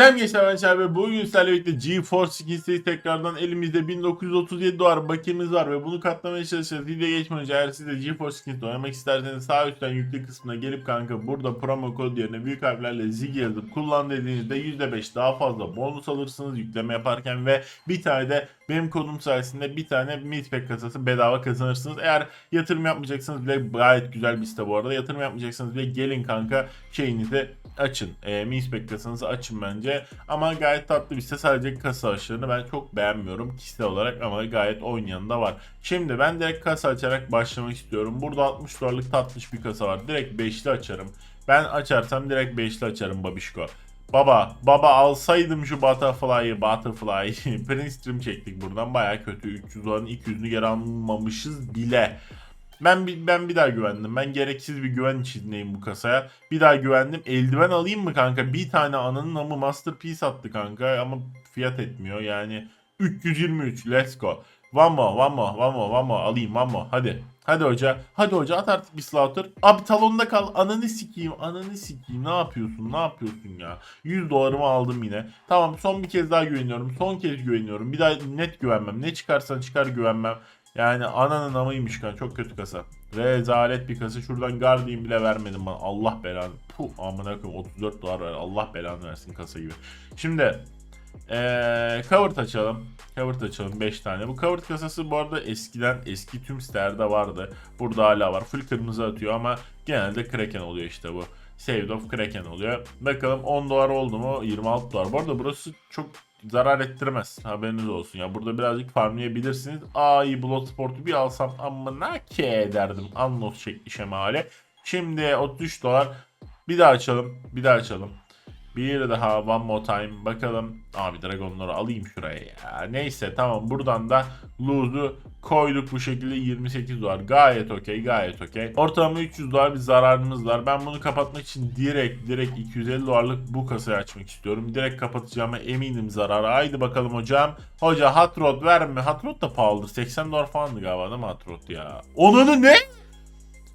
Selam gençler ben ve bugün sizlerle birlikte GeForce Skins'i tekrardan elimizde 1937 dolar bakiyemiz var ve bunu katlamaya çalışacağız. Video geçmeden önce eğer siz de GeForce Skins'te oynamak isterseniz sağ üstten yüklü kısmına gelip kanka burada promo kod yerine büyük harflerle ZIG yazıp kullan dediğinizde %5 daha fazla bonus alırsınız yükleme yaparken ve bir tane de benim kodum sayesinde bir tane Meatpack kasası bedava kazanırsınız. Eğer yatırım yapmayacaksanız bile gayet güzel bir site bu arada. Yatırım yapmayacaksanız bile gelin kanka şeyinizi açın. E, Meatpack kasanızı açın bence. Ama gayet tatlı bir site. Sadece kasa açılarını ben çok beğenmiyorum kişisel olarak ama gayet oynayan da var. Şimdi ben direkt kasa açarak başlamak istiyorum. Burada 60 dolarlık tatlış bir kasa var. Direkt 5'li açarım. Ben açarsam direkt 5'li açarım babişko. Baba, baba alsaydım şu Butterfly'ı, Butterfly. Prince Stream çektik buradan. Baya kötü. 300 doların 200'ünü geri almamışız bile. Ben ben bir daha güvendim. Ben gereksiz bir güven içindeyim bu kasaya. Bir daha güvendim. Eldiven alayım mı kanka? Bir tane ananın amı Masterpiece attı kanka ama fiyat etmiyor. Yani 323 let's go. One more, one more, one more, one more. Alayım one more. Hadi. Hadi hoca. Hadi hoca at artık bir slaughter. Abi talonda kal. Ananı sikeyim. Ananı sikeyim. Ne yapıyorsun? Ne yapıyorsun ya? 100 dolarımı aldım yine. Tamam son bir kez daha güveniyorum. Son kez güveniyorum. Bir daha net güvenmem. Ne çıkarsan çıkar güvenmem. Yani ananın amıymış kan çok kötü kasa. Rezalet bir kasa. Şuradan Guardian bile vermedim bana. Allah belanı. Puh amına koyayım 34 dolar ver. Allah belanı versin kasa gibi. Şimdi ee, cover açalım. Cover açalım 5 tane. Bu cover kasası bu arada eskiden eski tüm sitelerde vardı. Burada hala var. Full kırmızı atıyor ama genelde Kraken oluyor işte bu. Saved of Kraken oluyor. Bakalım 10 dolar oldu mu? 26 dolar. Bu arada burası çok zarar ettirmez. Haberiniz olsun. Ya burada birazcık farmlayabilirsiniz. Ay Bloodsport'u bir alsam amına ke ederdim. Anlos şekli şemali. Şimdi 33 dolar. Bir daha açalım. Bir daha açalım. Bir daha one more time bakalım. Abi dragonları alayım şuraya ya. Neyse tamam buradan da lose'u koyduk bu şekilde 28 dolar. Gayet okey gayet okey. Ortalama 300 dolar bir zararımız var. Ben bunu kapatmak için direkt direkt 250 dolarlık bu kasayı açmak istiyorum. Direkt kapatacağıma eminim zararı. Haydi bakalım hocam. Hoca hot rod verme. Hot rod da pahalıdır. 80 dolar falandı galiba değil mi hot rod ya? Onunu ne?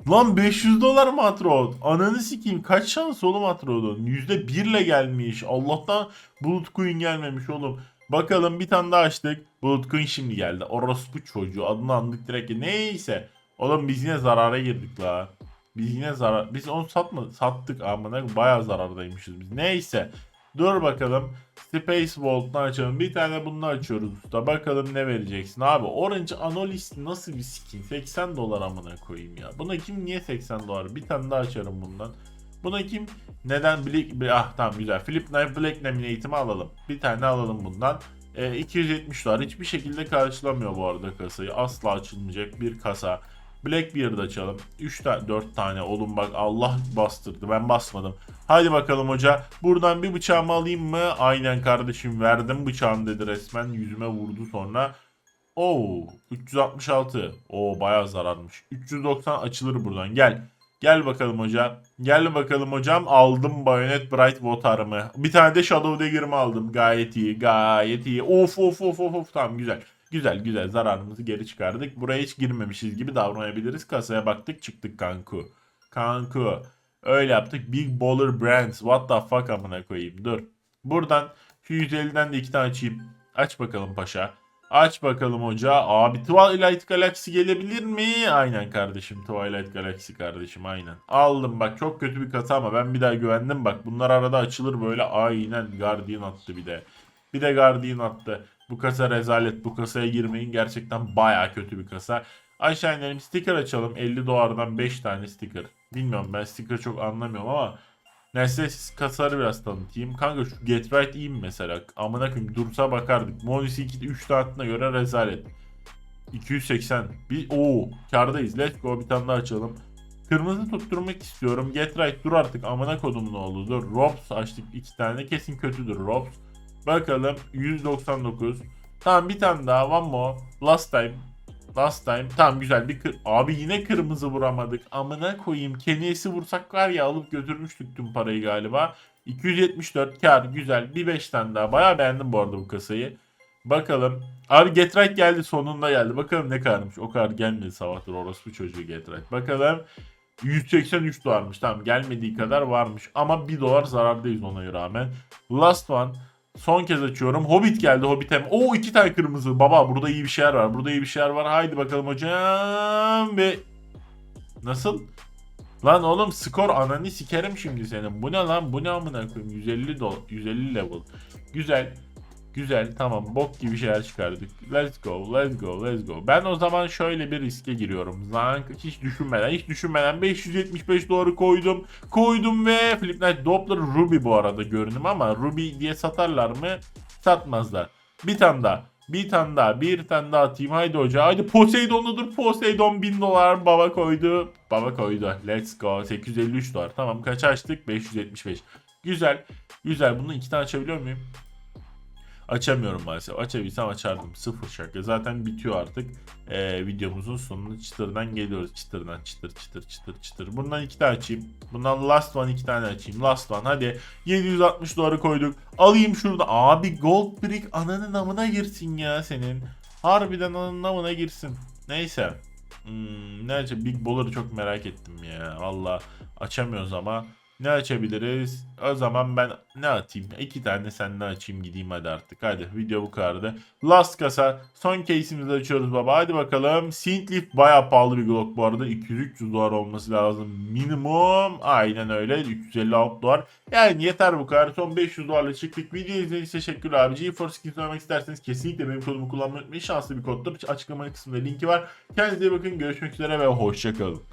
Lan 500 dolar mı Atrod? Ananı sikeyim kaç şans oğlum Atrod'un? %1 ile gelmiş. Allah'tan Bulut Queen gelmemiş oğlum. Bakalım bir tane daha açtık. Bulut Queen şimdi geldi. Orospu çocuğu adını andık direkt. Neyse. Oğlum biz yine zarara girdik la. Biz yine zarar. Biz onu satmadık. Sattık amına bayağı zarardaymışız biz. Neyse. Dur bakalım. Space Vault'unu açalım. Bir tane bunu açıyoruz usta. Bakalım ne vereceksin. Abi Orange Anolis nasıl bir skin? 80 dolar amına koyayım ya. Buna kim niye 80 dolar? Bir tane daha açarım bundan. Buna kim? Neden Black... Ah tamam güzel. Flip Knife Black Laminate'imi alalım. Bir tane alalım bundan. E, 270 dolar. Hiçbir şekilde karşılamıyor bu arada kasayı. Asla açılmayacak bir kasa. Blackbeard açalım. 3 tane 4 tane oğlum bak Allah bastırdı ben basmadım. Haydi bakalım hoca. Buradan bir bıçağımı alayım mı? Aynen kardeşim verdim bıçağım dedi resmen. Yüzüme vurdu sonra. Oo 366. Oo bayağı zararmış. 390 açılır buradan gel. Gel bakalım hoca. Gel bakalım hocam. Aldım Bayonet Bright Water'ımı. Bir tane de Shadow Dagger'ımı aldım. Gayet iyi. Gayet iyi. Of of of of of. Tamam güzel. Güzel güzel zararımızı geri çıkardık. Buraya hiç girmemişiz gibi davranabiliriz. Kasaya baktık çıktık kanku. Kanku. Öyle yaptık. Big Baller Brands. What the fuck amına koyayım. Dur. Buradan şu 150'den de iki tane açayım. Aç bakalım paşa. Aç bakalım hoca. Abi Twilight Galaxy gelebilir mi? Aynen kardeşim. Twilight Galaxy kardeşim aynen. Aldım bak çok kötü bir kasa ama ben bir daha güvendim. Bak bunlar arada açılır böyle. Aynen Guardian attı bir de. Bir de Guardian attı. Bu kasa rezalet. Bu kasaya girmeyin. Gerçekten baya kötü bir kasa. Aşağı inelim. Sticker açalım. 50 dolardan 5 tane sticker. Bilmiyorum ben sticker çok anlamıyorum ama Neyse kasaları biraz tanıtayım. Kanka şu Get Right iyi mesela? Amına koyayım dursa bakardık. Modis 2'de 3 tahtına göre rezalet. 280. Bir oo kardayız. Let's go bir tane daha açalım. Kırmızı tutturmak istiyorum. Get Right dur artık amına kodum ne oldu? Dur. Robs açtık iki tane. Kesin kötüdür Robs. Bakalım 199. Tamam bir tane daha. One more. Last time. Last time. Tamam güzel bir kır... Abi yine kırmızı vuramadık. Amına koyayım. Keniyesi vursak var ya alıp götürmüştük tüm parayı galiba. 274 kar güzel. Bir 5 tane daha. Bayağı beğendim bu arada bu kasayı. Bakalım. Abi Get Right geldi sonunda geldi. Bakalım ne kadarmış. O kadar gelmedi sabahdır orospu çocuğu Get Right. Bakalım. 183 dolarmış. Tamam gelmediği kadar varmış. Ama 1 dolar zarardayız ona rağmen. Last one. Son kez açıyorum. Hobbit geldi. Hobbit hem. Oo iki tane kırmızı. Baba burada iyi bir şeyler var. Burada iyi bir şeyler var. Haydi bakalım hocam. Ve nasıl? Lan oğlum skor ananı sikerim şimdi senin. Bu ne lan? Bu ne amına koyayım? 150 do 150 level. Güzel. Güzel tamam bok gibi şeyler çıkardık. Let's go let's go let's go. Ben o zaman şöyle bir riske giriyorum. Zank hiç düşünmeden hiç düşünmeden 575 doları koydum. Koydum ve Flip Knight Doppler Ruby bu arada görünüm ama Ruby diye satarlar mı? Satmazlar. Bir tane daha. Bir tane daha. Bir tane daha atayım. Haydi hoca. Haydi Poseidon'u dur. Poseidon 1000 dolar. Baba koydu. Baba koydu. Let's go. 853 dolar. Tamam kaç açtık? 575. Güzel. Güzel. Bunu iki tane açabiliyor muyum? Açamıyorum maalesef. Açabilsem açardım. Sıfır şaka. Zaten bitiyor artık. Ee, videomuzun sonuna çıtırdan geliyoruz. Çıtırdan çıtır çıtır çıtır çıtır. Bundan iki tane açayım. Bundan last one iki tane açayım. Last one hadi. 760 doları koyduk. Alayım şurada. Abi gold brick ananın namına girsin ya senin. Harbiden ananın namına girsin. Neyse. Hmm, ne açayım? Big Baller'ı çok merak ettim ya. Valla açamıyoruz ama. Ne açabiliriz? O zaman ben ne atayım? İki tane sen ne açayım gideyim hadi artık. Hadi video bu kadardı. Last kasa. Son case'imizi açıyoruz baba. Hadi bakalım. Synthleaf baya pahalı bir Glock bu arada. 200-300 dolar olması lazım. Minimum. Aynen öyle. 356 dolar. Yani yeter bu kadar. Son 500 dolarla çıktık. Video izlediğiniz için teşekkürler abi. GeForce Skins oynamak isterseniz kesinlikle benim kodumu kullanmayı unutmayın. Şanslı bir koddur. Açıklama kısmında linki var. Kendinize iyi bakın. Görüşmek üzere ve hoşçakalın.